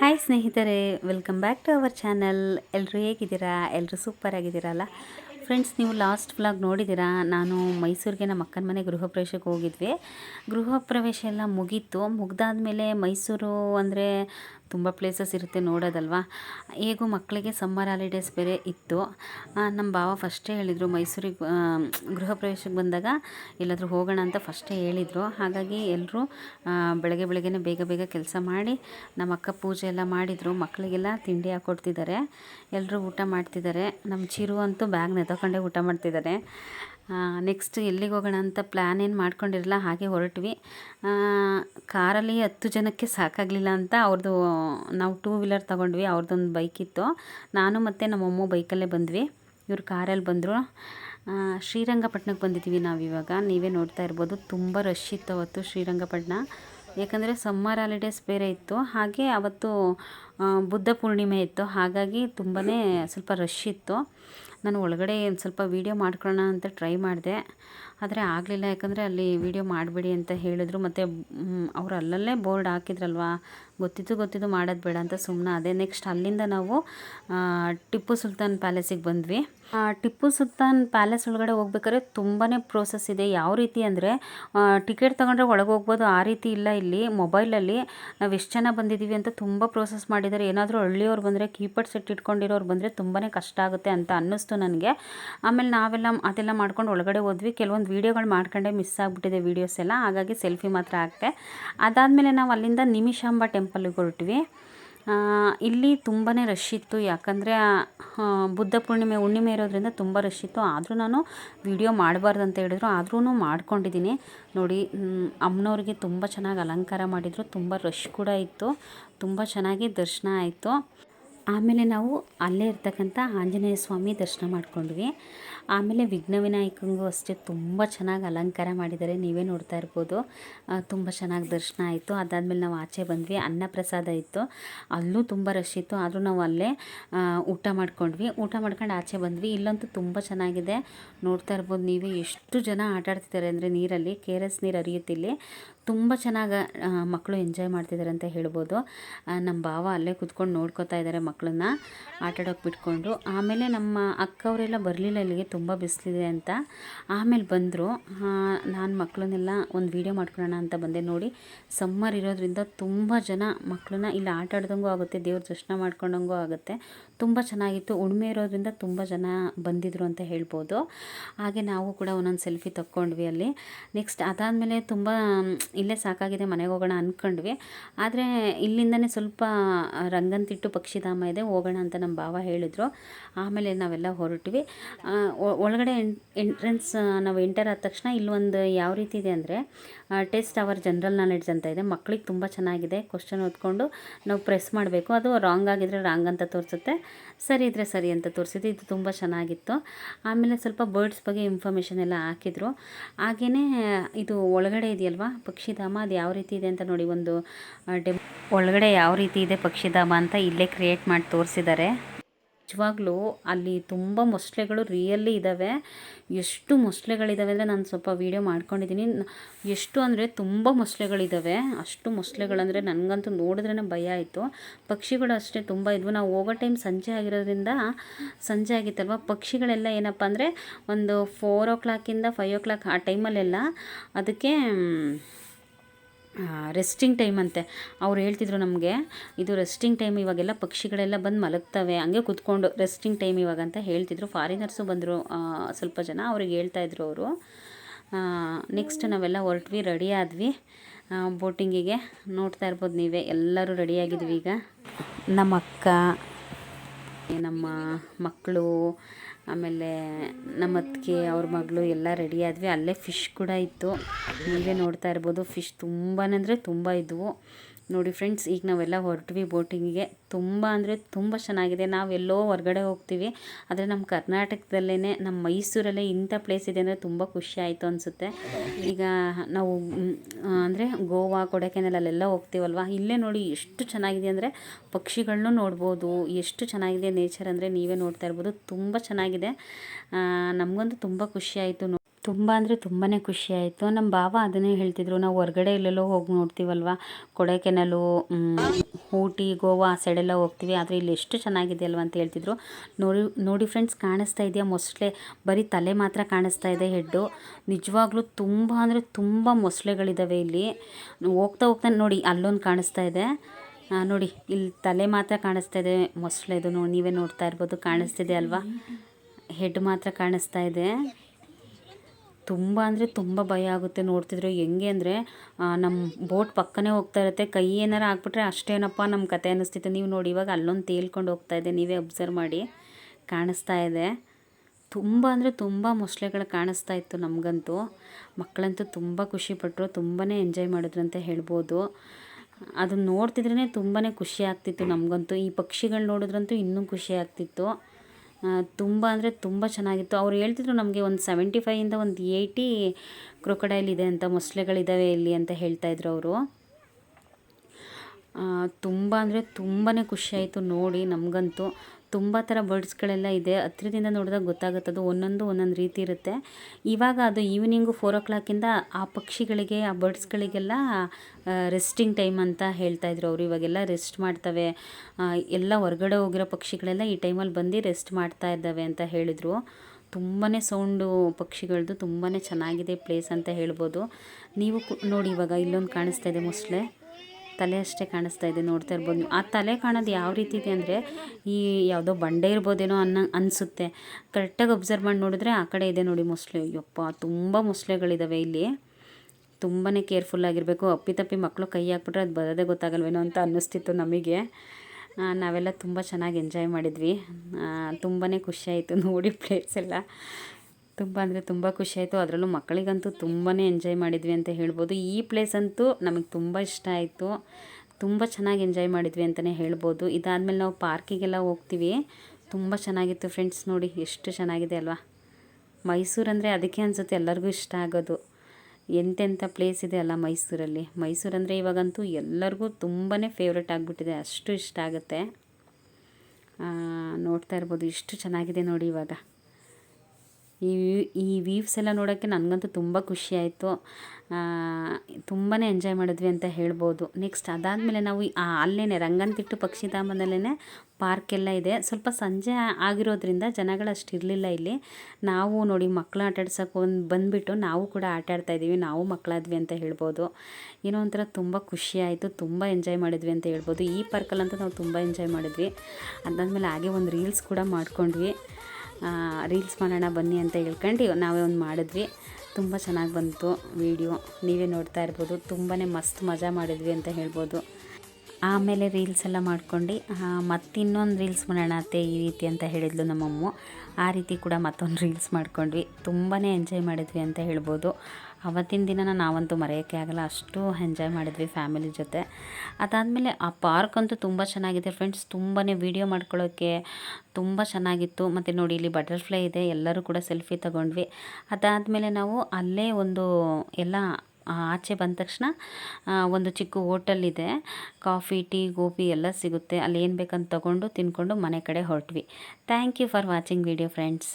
Hi ಸ್ನೇಹಿತರೆ welcome back to our channel ಎಲ್ಲರೂ ಹೇಗಿದ್ದೀರಾ? ಎಲ್ಲರೂ ಸೂಪರ್ ಆಗಿದ್ದೀರಲ್ಲ ಫ್ರೆಂಡ್ಸ್ ನೀವು ಲಾಸ್ಟ್ ವ್ಲಾಗ್ ನೋಡಿದ್ದೀರಾ? ನಾನು ಮೈಸೂರಿಗೆ ನಮ್ಮ ಅಕ್ಕನ ಮನೆ ಗೃಹ ಪ್ರವೇಶಕ್ಕೆ ಹೋಗಿದ್ವಿ. ಗೃಹ ಪ್ರವೇಶ ಎಲ್ಲ ಮುಗೀತು. ಮುಗ್ದಾದ್ಮೇಲೆ ಮೈಸೂರು ಅಂದರೆ ತುಂಬ ಪ್ಲೇಸಸ್ ಇರುತ್ತೆ ನೋಡೋದಲ್ವಾ? ಹೇಗೂ ಮಕ್ಕಳಿಗೆ ಸಮ್ಮರ್ ಹಾಲಿಡೇಸ್ ಬೇರೆ ಇತ್ತು. ನಮ್ಮ ಭಾವ ಫಸ್ಟೇ ಹೇಳಿದರು, ಮೈಸೂರಿಗೆ ಗೃಹ ಪ್ರವೇಶಕ್ಕೆ ಬಂದಾಗ ಎಲ್ಲಾದರೂ ಹೋಗೋಣ ಅಂತ ಫಸ್ಟೇ ಹೇಳಿದರು. ಹಾಗಾಗಿ ಎಲ್ಲರೂ ಬೆಳಗ್ಗೆ ಬೆಳಗ್ಗೆನೇ ಬೇಗ ಬೇಗ ಕೆಲಸ ಮಾಡಿ, ನಮ್ಮ ಅಕ್ಕ ಪೂಜೆ ಎಲ್ಲ ಮಾಡಿದರು. ಮಕ್ಕಳಿಗೆಲ್ಲ ತಿಂಡಿ ಹಾಕ್ಕೊಡ್ತಿದ್ದಾರೆ ಎಲ್ಲರೂ ಊಟ ಮಾಡ್ತಿದ್ದಾರೆ. ನಮ್ಮ ಚಿರು ಅಂತೂ ಬ್ಯಾಗ್ ನೆತ್ತಕೊಂಡೇ ಊಟ ಮಾಡ್ತಿದ್ದಾರೆ. ನೆಕ್ಸ್ಟ್ ಎಲ್ಲಿಗೆ ಹೋಗೋಣ ಅಂತ ಪ್ಲ್ಯಾನ್ ಏನು ಮಾಡ್ಕೊಂಡಿರಲ್ಲ, ಹಾಗೆ ಹೊರಟ್ವಿ. ಕಾರಲ್ಲಿ ಹತ್ತು ಜನಕ್ಕೆ ಸಾಕಾಗಲಿಲ್ಲ ಅಂತ ಅವ್ರದ್ದು ನಾವು ಟೂ ವೀಲರ್ ತೊಗೊಂಡ್ವಿ ಅವ್ರದ್ದೊಂದು ಬೈಕ್ ಇತ್ತು. ನಾನು ಮತ್ತು ನಮ್ಮಮ್ಮ ಬೈಕಲ್ಲೇ ಬಂದ್ವಿ. ಇವರು ಕಾರಲ್ಲಿ ಬಂದರು. ಶ್ರೀರಂಗಪಟ್ಟಣಕ್ಕೆ ಬಂದಿದ್ದೀವಿ ನಾವು ಇವಾಗ. ನೀವೇ ನೋಡ್ತಾ ಇರ್ಬೋದು, ತುಂಬ ರಶ್ ಇತ್ತು ಅವತ್ತು ಶ್ರೀರಂಗಪಟ್ಟಣ ಯಾಕಂದರೆ ಸಮ್ಮರ್ ಹಾಲಿಡೇಸ್ ಬೇರೆ ಇತ್ತು. ಹಾಗೆ ಅವತ್ತು ಬುದ್ಧ ಪೂರ್ಣಿಮೆ ಇತ್ತು. ಹಾಗಾಗಿ ತುಂಬಾ ಸ್ವಲ್ಪ ರಶ್ ಇತ್ತು. ನಾನು ಒಳಗಡೆ ಒಂದು ಸ್ವಲ್ಪ ವೀಡಿಯೋ ಮಾಡ್ಕೊಳ್ಳೋಣ ಅಂತ ಟ್ರೈ ಮಾಡಿದೆ. ಆದರೆ ಆಗಲಿಲ್ಲ. ಯಾಕಂದರೆ ಅಲ್ಲಿ ವೀಡಿಯೋ ಮಾಡಬೇಡಿ ಅಂತ ಹೇಳಿದ್ರು. ಮತ್ತು ಅವರು ಅಲ್ಲಲ್ಲೇ ಬೋರ್ಡ್ ಹಾಕಿದ್ರಲ್ವಾ? ಗೊತ್ತಿದ್ದು ಗೊತ್ತಿದ್ದು ಮಾಡೋದು ಬೇಡ ಅಂತ ಸುಮ್ಮನೆ ಅದೇ ನೆಕ್ಸ್ಟ್ ಅಲ್ಲಿಂದ ನಾವು ಟಿಪ್ಪು ಸುಲ್ತಾನ್ ಪ್ಯಾಲೇಸಿಗೆ ಬಂದ್ವಿ. ಟಿಪ್ಪು ಸುಲ್ತಾನ್ ಪ್ಯಾಲೇಸ್ ಒಳಗಡೆ ಹೋಗ್ಬೇಕಾದ್ರೆ ತುಂಬಾ ಪ್ರೋಸೆಸ್ ಇದೆ. ಯಾವ ರೀತಿ ಅಂದರೆ ಟಿಕೆಟ್ ತೊಗೊಂಡ್ರೆ ಒಳಗೆ ಹೋಗ್ಬೋದು. ಆ ರೀತಿ ಇಲ್ಲ ಇಲ್ಲಿ. ಮೊಬೈಲಲ್ಲಿ ನಾವು ಎಷ್ಟು ಜನ ಬಂದಿದ್ದೀವಿ ಅಂತ ತುಂಬ ಪ್ರೋಸೆಸ್ ಮಾಡಿದ್ದಾರೆ ಏನಾದರೂ ಹಳ್ಳಿಯವ್ರು ಬಂದರೆ ಕೀಪರ್ಡ್ ಸೆಟ್ ಇಟ್ಕೊಂಡಿರೋರು ಬಂದರೆ ತುಂಬಾ ಕಷ್ಟ ಆಗುತ್ತೆ ಅಂತ ಅನ್ನಿಸ್ತು ನನಗೆ. ಆಮೇಲೆ ನಾವೆಲ್ಲ ಅದೆಲ್ಲ ಮಾಡ್ಕೊಂಡು ಒಳಗಡೆ ಹೋದ್ವಿ. ಕೆಲವೊಂದು ವೀಡಿಯೋಗಳು ಮಾಡ್ಕೊಂಡೆ ಮಿಸ್ ಆಗಿಬಿಟ್ಟಿದೆ ವೀಡಿಯೋಸ್ ಎಲ್ಲ. ಹಾಗಾಗಿ ಸೆಲ್ಫಿ ಮಾತ್ರ ಹಾಕ್ತೆ ಅದಾದಮೇಲೆ ನಾವು ಅಲ್ಲಿಂದ ನಿಮಿಷಾಂಬ ಟೆಂಪಲ್ಗೆ ಹೊರಟ್ವಿ. ಇಲ್ಲಿ ತುಂಬಾ ರಶ್ ಇತ್ತು. ಯಾಕಂದರೆ ಬುದ್ಧ ಪೂರ್ಣಿಮೆ, ಹುಣ್ಣಿಮೆ ಇರೋದರಿಂದ ತುಂಬ ರಶ್ ಇತ್ತು. ಆದರೂ ನಾನು ವಿಡಿಯೋ ಮಾಡಬಾರ್ದು ಅಂತ ಹೇಳಿದ್ರು. ಆದ್ರೂ ಮಾಡ್ಕೊಂಡಿದ್ದೀನಿ. ನೋಡಿ ಅಮ್ಮನವ್ರಿಗೆ ತುಂಬ ಚೆನ್ನಾಗಿ ಅಲಂಕಾರ ಮಾಡಿದರು. ತುಂಬ ರಶ್ ಕೂಡ ಇತ್ತು. ತುಂಬ ಚೆನ್ನಾಗಿ ದರ್ಶನ ಆಯಿತು. ಆಮೇಲೆ ನಾವು ಅಲ್ಲೇ ಇರ್ತಕ್ಕಂಥ ಆಂಜನೇಯ ಸ್ವಾಮಿ ದರ್ಶನ ಮಾಡ್ಕೊಂಡ್ವಿ. ಆಮೇಲೆ ವಿಘ್ನ ವಿನಾಯಕಂಗೂ ಅಷ್ಟೇ ತುಂಬ ಚೆನ್ನಾಗಿ ಅಲಂಕಾರ ಮಾಡಿದ್ದಾರೆ. ನೀವೇ ನೋಡ್ತಾ ಇರ್ಬೋದು. ತುಂಬ ಚೆನ್ನಾಗಿ ದರ್ಶನ ಆಯಿತು. ಅದಾದಮೇಲೆ ನಾವು ಆಚೆ ಬಂದ್ವಿ. ಅನ್ನಪ್ರಸಾದ ಇತ್ತು. ಅಲ್ಲೂ ತುಂಬ ರಶ್ ಇತ್ತು. ಆದರೂ ನಾವು ಅಲ್ಲೇ ಊಟ ಮಾಡ್ಕೊಂಡ್ವಿ. ಊಟ ಮಾಡ್ಕೊಂಡು ಆಚೆ ಬಂದ್ವಿ. ಇಲ್ಲಂತೂ ತುಂಬ ಚೆನ್ನಾಗಿದೆ. ನೋಡ್ತಾ ಇರ್ಬೋದು ನೀವೇ ಎಷ್ಟು ಜನ ಆಟ ಆಡ್ತಿದ್ದಾರೆ ಅಂದರೆ ನೀರಲ್ಲಿ. ಕೆ ಆರ್ ಎಸ್ ನೀರು ಹರಿಯುತ್ತಿಲ್ಲಿ ತುಂಬ ಚೆನ್ನಾಗಿ ಮಕ್ಕಳು ಎಂಜಾಯ್ ಮಾಡ್ತಿದ್ದಾರೆ ಅಂತ ಹೇಳ್ಬೋದು. ನಮ್ಮ ಭಾವ ಅಲ್ಲೇ ಕುತ್ಕೊಂಡು ನೋಡ್ಕೋತಾ ಇದ್ದಾರೆ ಮಕ್ಕಳನ್ನ ಆಟಾಡೋಕೆ ಬಿಟ್ಕೊಂಡು ಆಮೇಲೆ ನಮ್ಮ ಅಕ್ಕವರೆಲ್ಲ ಬರಲಿಲ್ಲ ಇಲ್ಲಿಗೆ, ತುಂಬ ಬಿಸಿಲಿದೆ ಅಂತ. ಆಮೇಲೆ ಬಂದರು ನಾನು ಮಕ್ಕಳನ್ನೆಲ್ಲ ಒಂದು ವೀಡಿಯೋ ಮಾಡ್ಕೊಳ್ಳೋಣ ಅಂತ ಬಂದೆ ನೋಡಿ. ಸಮ್ಮರ್ ಇರೋದ್ರಿಂದ ತುಂಬ ಜನ ಮಕ್ಕಳನ್ನ ಇಲ್ಲಿ ಆಟಾಡ್ದಂಗೂ ಆಗುತ್ತೆ, ದೇವ್ರ ದರ್ಶನ ಮಾಡ್ಕೊಂಡಂಗೂ ಆಗುತ್ತೆ. ತುಂಬ ಚೆನ್ನಾಗಿತ್ತು. ಉಣ್ಮೆ ಇರೋದ್ರಿಂದ ತುಂಬ ಜನ ಬಂದಿದ್ರು ಅಂತ ಹೇಳ್ಬೋದು. ಹಾಗೆ ನಾವು ಕೂಡ ಒಂದೊಂದು ಸೆಲ್ಫಿ ತಕ್ಕೊಂಡ್ವಿ ಅಲ್ಲಿ. ನೆಕ್ಸ್ಟ್ ಅದಾದಮೇಲೆ ತುಂಬ ಇಲ್ಲೇ ಸಾಕಾಗಿದೆ, ಮನೆಗೆ ಹೋಗೋಣ ಅಂದ್ಕೊಂಡ್ವಿ ಆದರೆ ಇಲ್ಲಿಂದನೇ ಸ್ವಲ್ಪ ರಂಗಂತಿಟ್ಟು ಪಕ್ಷಿಧಾಮ ಇದೆ, ಹೋಗೋಣ ಅಂತ ನಮ್ಮ ಭಾವ ಹೇಳಿದ್ರು. ಆಮೇಲೆ ನಾವೆಲ್ಲ ಹೊರಟ್ವಿ. ಒಳಗಡೆ ಎಂಟ್ರೆನ್ಸ್ ನಾವು ಎಂಟರ್ ಆದ ತಕ್ಷಣ ಇಲ್ಲೊಂದು ಯಾವ ರೀತಿ ಇದೆ ಅಂದರೆ ಟೆಸ್ಟ್ ಅವರ್ ಜನರಲ್ ನಾಲೆಡ್ಜ್ ಅಂತ ಇದೆ. ಮಕ್ಕಳಿಗೆ ತುಂಬ ಚೆನ್ನಾಗಿದೆ ಕ್ವಶನ್ ಓದ್ಕೊಂಡು ನಾವು ಪ್ರೆಸ್ ಮಾಡಬೇಕು. ಅದು ರಾಂಗ್ ಆಗಿದ್ರೆ ರಾಂಗ್ ಅಂತ ತೋರಿಸುತ್ತೆ. ಸರಿ ಇದ್ದರೆ ಸರಿ ಅಂತ ತೋರಿಸಿದ್ದು. ಇದು ತುಂಬ ಚೆನ್ನಾಗಿತ್ತು. ಆಮೇಲೆ ಸ್ವಲ್ಪ ಬರ್ಡ್ಸ್ ಬಗ್ಗೆ ಇನ್ಫಾರ್ಮೇಷನ್ ಎಲ್ಲ ಹಾಕಿದರು. ಹಾಗೆಯೇ ಇದು ಒಳಗಡೆ ಇದೆಯಲ್ವಾ? ಪಕ್ಷಿಧಾಮ ಅದು ಯಾವ ರೀತಿ ಇದೆ ಅಂತ ನೋಡಿ ಒಂದು ಡೆಮ್ ಒಳಗಡೆ ಯಾವ ರೀತಿ ಇದೆ ಪಕ್ಷಿಧಾಮ ಅಂತ ಇಲ್ಲೇ ಕ್ರಿಯೇಟ್ ಮಾಡಿ ತೋರಿಸಿದ್ದಾರೆ. ನಿಜವಾಗ್ಲೂ ಅಲ್ಲಿ ತುಂಬ ಮೊಸಳೆಗಳು ರಿಯಲಿ ಇದ್ದಾವೆ ಎಷ್ಟು ಮೊಸಳೆಗಳಿದ್ದಾವೆ ಅಂದರೆ ನಾನು ಸ್ವಲ್ಪ ವೀಡಿಯೋ ಮಾಡ್ಕೊಂಡಿದ್ದೀನಿ ಎಷ್ಟು ಅಂದರೆ ತುಂಬ ಮೊಸಳೆಗಳಿದ್ದಾವೆ ಅಷ್ಟು ಮೊಸಳೆಗಳಂದರೆ ನನಗಂತೂ ನೋಡಿದ್ರೇ ಭಯ ಆಯಿತು. ಪಕ್ಷಿಗಳು ಅಷ್ಟೇ ತುಂಬ ಇದ್ವು. ನಾವು ಹೋಗೋ ಟೈಮ್ ಸಂಜೆ ಆಗಿರೋದ್ರಿಂದ, ಸಂಜೆ ಆಗಿತ್ತಲ್ವ? ಪಕ್ಷಿಗಳೆಲ್ಲ ಏನಪ್ಪ ಅಂದರೆ ಒಂದು ಫೋರ್ ಓ ಕ್ಲಾಕಿಂದ ಫೈವ್ ಓ ಕ್ಲಾಕ್ ಆ ಟೈಮಲ್ಲೆಲ್ಲ ಅದಕ್ಕೆ ರೆಸ್ಟಿಂಗ್ ಟೈಮ್ ಅಂತೆ. ಅವ್ರು ಹೇಳ್ತಿದ್ರು ನಮಗೆ, ಇದು ರೆಸ್ಟಿಂಗ್ ಟೈಮ್ ಇವಾಗೆಲ್ಲ ಪಕ್ಷಿಗಳೆಲ್ಲ ಬಂದು ಮಲಗ್ತವೆ, ಹಂಗೆ ಕುತ್ಕೊಂಡು ರೆಸ್ಟಿಂಗ್ ಟೈಮ್ ಇವಾಗ ಅಂತ ಹೇಳ್ತಿದ್ರು. ಫಾರಿನರ್ಸು ಬಂದರು ಸ್ವಲ್ಪ ಜನ ಅವ್ರಿಗೆ ಹೇಳ್ತಾ ಇದ್ರು ಅವರು. ನೆಕ್ಸ್ಟ್ ನಾವೆಲ್ಲ ಹೊರಟ್ವಿ ರೆಡಿ ಆದ್ವಿ. ಬೋಟಿಂಗಿಗೆ ನೋಡ್ತಾ ಇರ್ಬೋದು ನೀವೇ, ಎಲ್ಲರೂ ರೆಡಿಯಾಗಿದ್ವಿ ಈಗ. ನಮ್ಮ ಅಕ್ಕ ನಮ್ಮ ಮಕ್ಕಳು, ಆಮೇಲೆ ನಮ್ಮ ಅತ್ತಿಗೆ ಅವ್ರ ಮಗಳು ಎಲ್ಲ ರೆಡಿ ಆದ್ವಿ. ಅಲ್ಲೇ ಫಿಶ್ ಕೂಡ ಇತ್ತು. ನೀವೇ ನೋಡ್ತಾ ಇರ್ಬೋದು. ಫಿಶ್ ತುಂಬಾ ಅಂದರೆ ತುಂಬ ಇದ್ವು. ನೋಡಿ ಫ್ರೆಂಡ್ಸ್, ಈಗ ನಾವೆಲ್ಲ ಹೊರಟ್ವಿ ಬೋಟಿಂಗಿಗೆ. ತುಂಬ ಅಂದರೆ ತುಂಬ ಚೆನ್ನಾಗಿದೆ. ನಾವೆಲ್ಲೋ ಹೊರಗಡೆ ಹೋಗ್ತೀವಿ. ಆದರೆ ನಮ್ಮ ಕರ್ನಾಟಕದಲ್ಲೇ ನಮ್ಮ ಮೈಸೂರಲ್ಲೇ ಇಂಥ ಪ್ಲೇಸ್ ಇದೆ ಅಂದರೆ ತುಂಬ ಖುಷಿ ಆಯಿತು ಅನಿಸುತ್ತೆ. ಈಗ ನಾವು ಅಂದರೆ ಗೋವಾ ಕೊಡಕೆನಲ್ ಅಲ್ಲೆಲ್ಲ ಹೋಗ್ತೀವಲ್ವ? ಇಲ್ಲೇ ನೋಡಿ ಎಷ್ಟು ಚೆನ್ನಾಗಿದೆ ಅಂದರೆ ಪಕ್ಷಿಗಳನ್ನೂ ನೋಡ್ಬೋದು. ಎಷ್ಟು ಚೆನ್ನಾಗಿದೆ ನೇಚರ್ ಅಂದರೆ ನೀವೇ ನೋಡ್ತಾ ಇರ್ಬೋದು. ತುಂಬ ಚೆನ್ನಾಗಿದೆ. ನಮಗಂತೂ ತುಂಬ ಖುಷಿ ಆಯಿತು ತುಂಬ ಅಂದರೆ ತುಂಬಾ ಖುಷಿಯಾಯಿತು ನಮ್ಮ ಭಾವ ಅದನ್ನೇ ಹೇಳ್ತಿದ್ರು, ನಾವು ಹೊರಗಡೆ ಎಲ್ಲೆಲ್ಲೋ ಹೋಗಿ ನೋಡ್ತೀವಲ್ವ? ಕೊಡೈಕೆನಲ್ಲು ಊಟಿ, ಗೋವಾ ಆ ಸೈಡೆಲ್ಲ ಹೋಗ್ತೀವಿ. ಆದರೆ ಇಲ್ಲಿ ಎಷ್ಟು ಚೆನ್ನಾಗಿದೆ ಅಲ್ವ ಅಂತ ಹೇಳ್ತಿದ್ರು. ನೋಡಿ ನೋಡಿ ಫ್ರೆಂಡ್ಸ್ ಕಾಣಿಸ್ತಾ ಇದೆಯಾ? ಮೊಸಳೆ, ಬರೀ ತಲೆ ಮಾತ್ರ ಕಾಣಿಸ್ತಾ ಇದೆ ಹೆಡ್ಡು ನಿಜವಾಗ್ಲೂ ತುಂಬ ಅಂದರೆ ತುಂಬ ಮೊಸಳೆಗಳಿದ್ದಾವೆ ಇಲ್ಲಿ. ಹೋಗ್ತಾ ಹೋಗ್ತಾ ನೋಡಿ, ಅಲ್ಲೊಂದು ಕಾಣಿಸ್ತಾ ಇದೆ. ನೋಡಿ, ಇಲ್ಲಿ ತಲೆ ಮಾತ್ರ ಕಾಣಿಸ್ತಾ ಇದೆ ಮೊಸಳೆದು. ನೋಡಿ, ನೀವೇ ನೋಡ್ತಾ ಇರ್ಬೋದು, ಕಾಣಿಸ್ತಿದೆ ಅಲ್ವಾ? ಹೆಡ್ ಮಾತ್ರ ಕಾಣಿಸ್ತಾ ಇದೆ. ತುಂಬ ಅಂದರೆ ತುಂಬ ಭಯ ಆಗುತ್ತೆ ನೋಡ್ತಿದ್ರೆ. ಹೆಂಗೆ ಅಂದರೆ ನಮ್ಮ ಬೋಟ್ ಪಕ್ಕನೇ ಹೋಗ್ತಾ ಇರುತ್ತೆ. ಕೈ ಏನಾರು ಹಾಕ್ಬಿಟ್ರೆ ಅಷ್ಟೇನಪ್ಪ ನಮ್ಮ ಕತೆ ಅನ್ನಿಸ್ತಿತ್ತು. ನೀವು ನೋಡಿ, ಇವಾಗ ಅಲ್ಲೊಂದು ತೇಲ್ಕೊಂಡು ಹೋಗ್ತಾ ಇದೆ. ನೀವೇ ಅಬ್ಸರ್ವ್ ಮಾಡಿ. ಕಾಣಿಸ್ತಾ ಇದೆ. ತುಂಬ ಅಂದರೆ ತುಂಬ ಮೊಸಳೆಗಳು ಕಾಣಿಸ್ತಾ ಇತ್ತು ನಮಗಂತೂ. ಮಕ್ಕಳಂತೂ ತುಂಬ ಖುಷಿಪಟ್ಟರು ತುಂಬಾ ಎಂಜಾಯ್ ಮಾಡಿದ್ರು ಅಂತ ಹೇಳ್ಬೋದು. ಅದನ್ನ ನೋಡ್ತಿದ್ರೇ ತುಂಬಾ ಖುಷಿ ಆಗ್ತಿತ್ತು ನಮಗಂತೂ. ಈ ಪಕ್ಷಿಗಳು ನೋಡಿದ್ರಂತೂ ಇನ್ನೂ ಖುಷಿ ಆಗ್ತಿತ್ತು. ತುಂಬ ಅಂದರೆ ತುಂಬ ಚೆನ್ನಾಗಿತ್ತು. ಅವ್ರು ಹೇಳ್ತಿದ್ರು ನಮಗೆ ಒಂದು ಸೆವೆಂಟಿ ಫೈವಿಂದ ಒಂದು ಏಯ್ಟಿ ಕ್ರೊಕೊಡೈಲ್ ಇದೆ ಅಂತ ಮೊಸಳೆಗಳಿದ್ದಾವೆ ಇಲ್ಲಿ ಅಂತ ಹೇಳ್ತಾ ಇದ್ರು ಅವರು. ತುಂಬ ಅಂದರೆ ತುಂಬಾ ಖುಷಿಯಾಯಿತು ನೋಡಿ ನಮಗಂತೂ. ತುಂಬ ಥರ ಬರ್ಡ್ಸ್ಗಳೆಲ್ಲ ಇದೆ. ಹತ್ತಿರದಿಂದ ನೋಡಿದಾಗ ಗೊತ್ತಾಗುತ್ತೆ ಅದು ಒಂದೊಂದು ಒಂದೊಂದು ರೀತಿ ಇರುತ್ತೆ. ಇವಾಗ ಅದು ಈವ್ನಿಂಗು ಫೋರ್ ಓ ಕ್ಲಾಕಿಂದ ಆ ಪಕ್ಷಿಗಳಿಗೆ, ಆ ಬರ್ಡ್ಸ್ಗಳಿಗೆಲ್ಲ ರೆಸ್ಟಿಂಗ್ ಟೈಮ್ ಅಂತ ಹೇಳ್ತಾ ಇದ್ರು ಅವರು. ಇವಾಗೆಲ್ಲ ರೆಸ್ಟ್ ಮಾಡ್ತವೆ. ಎಲ್ಲ ಹೊರಗಡೆ ಹೋಗಿರೋ ಪಕ್ಷಿಗಳೆಲ್ಲ ಈ ಟೈಮಲ್ಲಿ ಬಂದು ರೆಸ್ಟ್ ಮಾಡ್ತಾ ಇದ್ದಾವೆ ಅಂತ ಹೇಳಿದರು. ತುಂಬಾ ಸೌಂಡು ಪಕ್ಷಿಗಳದ್ದು ತುಂಬಾ ಚೆನ್ನಾಗಿದೆ ಪ್ಲೇಸ್ ಅಂತ ಹೇಳ್ಬೋದು. ನೀವು ನೋಡಿ ಇವಾಗ ಇಲ್ಲೊಂದು ಕಾಣಿಸ್ತಾ ಇದೆ ಮೊಸಳೆ ತಲೆ ಅಷ್ಟೇ ಕಾಣಿಸ್ತಾ ಇದೆ, ನೋಡ್ತಾ ಇರ್ಬೋದು ಆ ತಲೆ ಕಾಣೋದು ಯಾವ ರೀತಿ ಇದೆ ಅಂದರೆ ಈ ಯಾವುದೋ ಬಂಡೆ ಇರ್ಬೋದೇನೋ ಅನ್ನೋ ಅನಿಸುತ್ತೆ. ಕರೆಕ್ಟಾಗಿ ಅಬ್ಸರ್ವ್ ಮಾಡಿ ನೋಡಿದ್ರೆ ಆ ಕಡೆ ಇದೆ ನೋಡಿ ಮೊಸಳೆ. ಅಯ್ಯಪ್ಪ ತುಂಬ ಮೊಸಳೆಗಳಿದ್ದಾವೆ ಇಲ್ಲಿ. ತುಂಬಾ ಕೇರ್ಫುಲ್ಲಾಗಿರಬೇಕು ಅಪ್ಪಿತಪ್ಪಿ ಮಕ್ಕಳು ಕೈ ಹಾಕ್ಬಿಟ್ರೆ ಅದು ಬರೋದೇ ಗೊತ್ತಾಗಲ್ವೇನೋ ಅಂತ ಅನ್ನಿಸ್ತಿತ್ತು ನಮಗೆ. ನಾವೆಲ್ಲ ತುಂಬ ಚೆನ್ನಾಗಿ ಎಂಜಾಯ್ ಮಾಡಿದ್ವಿ. ತುಂಬಾ ಖುಷಿಯಾಯಿತು ನೋಡಿ ಪ್ಲೇಸ್ ಎಲ್ಲ. ತುಂಬ ಅಂದರೆ ತುಂಬ ಖುಷಿಯಾಯಿತು. ಅದರಲ್ಲೂ ಮಕ್ಕಳಿಗಂತೂ ತುಂಬಾ ಎಂಜಾಯ್ ಮಾಡಿದ್ವಿ ಅಂತ ಹೇಳ್ಬೋದು. ಈ ಪ್ಲೇಸ್ ಅಂತೂ ನಮಗೆ ತುಂಬ ಇಷ್ಟ ಆಯಿತು. ತುಂಬ ಚೆನ್ನಾಗಿ ಎಂಜಾಯ್ ಮಾಡಿದ್ವಿ ಅಂತಲೇ ಹೇಳ್ಬೋದು. ಇದಾದಮೇಲೆ ನಾವು ಪಾರ್ಕಿಗೆಲ್ಲ ಹೋಗ್ತೀವಿ. ತುಂಬ ಚೆನ್ನಾಗಿತ್ತು ಫ್ರೆಂಡ್ಸ್ ನೋಡಿ. ಎಷ್ಟು ಚೆನ್ನಾಗಿದೆ ಅಲ್ವಾ? ಮೈಸೂರು ಅಂದರೆ ಅದಕ್ಕೆ ಅನಿಸುತ್ತೆ ಎಲ್ಲರಿಗೂ ಇಷ್ಟ ಆಗೋದು. ಎಂತೆಂಥ ಪ್ಲೇಸ್ ಇದೆ ಅಲ್ಲ ಮೈಸೂರಲ್ಲಿ. ಮೈಸೂರು ಅಂದರೆ ಇವಾಗಂತೂ ಎಲ್ಲರಿಗೂ ತುಂಬಾ ಫೇವ್ರೆಟ್ ಆಗಿಬಿಟ್ಟಿದೆ. ಅಷ್ಟು ಇಷ್ಟ ಆಗುತ್ತೆ. ನೋಡ್ತಾ ಇರ್ಬೋದು. ಇಷ್ಟು ಚೆನ್ನಾಗಿದೆ ನೋಡಿ ಇವಾಗ. ಈ ಈ ವೀವ್ಸ್ ಎಲ್ಲ ನೋಡೋಕ್ಕೆ ನನಗಂತೂ ತುಂಬ ಖುಷಿ ಆಯಿತು. ತುಂಬಾ ಎಂಜಾಯ್ ಮಾಡಿದ್ವಿ ಅಂತ ಹೇಳ್ಬೋದು. ನೆಕ್ಸ್ಟ್ ಅದಾದಮೇಲೆ ನಾವು ಅಲ್ಲೇ ರಂಗನತಿಟ್ಟು ಪಕ್ಷಿಧಾಮದಲ್ಲೇ ಪಾರ್ಕ್ ಎಲ್ಲ ಇದೆ. ಸ್ವಲ್ಪ ಸಂಜೆ ಆಗಿರೋದ್ರಿಂದ ಜನಗಳು ಅಷ್ಟು ಇರಲಿಲ್ಲ ಇಲ್ಲಿ. ನಾವು ನೋಡಿ ಮಕ್ಕಳು ಆಟಾಡ್ಸೋಕೆ ಒಂದು ಬಂದುಬಿಟ್ಟು ನಾವು ಕೂಡ ಆಟ ಆಡ್ತಾ ಇದ್ದೀವಿ. ನಾವು ಮಕ್ಕಳಾದ್ವಿ ಅಂತ ಹೇಳ್ಬೋದು. ಏನೋ ಒಂಥರ ತುಂಬ ಖುಷಿ ಆಯಿತು. ತುಂಬ ಎಂಜಾಯ್ ಮಾಡಿದ್ವಿ ಅಂತ ಹೇಳ್ಬೋದು. ಈ ಪಾರ್ಕಲ್ಲಂತೂ ನಾವು ತುಂಬ ಎಂಜಾಯ್ ಮಾಡಿದ್ವಿ. ಅದಾದಮೇಲೆ ಹಾಗೆ ಒಂದು ರೀಲ್ಸ್ ಕೂಡ ಮಾಡ್ಕೊಂಡ್ವಿ. ರೀಲ್ಸ್ ಮಾಡೋಣ ಬನ್ನಿ ಅಂತ ಹೇಳ್ಕೊಂಡು ನಾವೇ ಒಂದು ಮಾಡಿದ್ವಿ. ತುಂಬ ಚೆನ್ನಾಗಿ ಬಂತು ವಿಡಿಯೋ. ನೀವೇ ನೋಡ್ತಾ ಇರ್ಬೋದು. ತುಂಬಾ ಮಸ್ತ್ ಮಜಾ ಮಾಡಿದ್ವಿ ಅಂತ ಹೇಳ್ಬೋದು. ಆಮೇಲೆ ರೀಲ್ಸ್ ಎಲ್ಲ ಮಾಡ್ಕೊಂಡು ಮತ್ತಿನ್ನೊಂದು ರೀಲ್ಸ್ ಮಾಡೋಣ ಅತ್ತೆ ಈ ರೀತಿ ಅಂತ ಹೇಳಿದ್ಲು ನಮ್ಮಮ್ಮ. ಆ ರೀತಿ ಕೂಡ ಮತ್ತೊಂದು ರೀಲ್ಸ್ ಮಾಡ್ಕೊಂಡ್ವಿ. ತುಂಬಾ ಎಂಜಾಯ್ ಮಾಡಿದ್ವಿ ಅಂತ ಹೇಳ್ಬೋದು. ಅವತ್ತಿನ ದಿನನ ನಾವಂತೂ ಮರೆಯೋಕ್ಕೆ ಆಗಲ್ಲ. ಅಷ್ಟು ಎಂಜಾಯ್ ಮಾಡಿದ್ವಿ ಫ್ಯಾಮಿಲಿ ಜೊತೆ. ಅದಾದಮೇಲೆ ಆ ಪಾರ್ಕ್ ಅಂತೂ ತುಂಬ ಚೆನ್ನಾಗಿದೆ ಫ್ರೆಂಡ್ಸ್ ತುಂಬಾ ವೀಡಿಯೋ ಮಾಡ್ಕೊಳ್ಳೋಕ್ಕೆ ತುಂಬ ಚೆನ್ನಾಗಿತ್ತು. ಮತ್ತು ನೋಡಿ ಇಲ್ಲಿ ಬಟರ್ಫ್ಲೈ ಇದೆ. ಎಲ್ಲರೂ ಕೂಡ ಸೆಲ್ಫಿ ತಗೊಂಡ್ವಿ. ಅದಾದಮೇಲೆ ನಾವು ಅಲ್ಲೇ ಒಂದು ಎಲ್ಲ ಆಚೆ ಬಂದ ತಕ್ಷಣ ಒಂದು ಚಿಕ್ಕ ಹೋಟೆಲ್ ಇದೆ. ಕಾಫಿ ಟೀ ಗೋಬಿ ಎಲ್ಲ ಸಿಗುತ್ತೆ. ಅಲ್ಲಿ ಏನು ಬೇಕಂತ ತಗೊಂಡು ತಿನ್ಕೊಂಡು ಮನೆ ಕಡೆ ಹೊರಟ್ವಿ. Thank you for watching video friends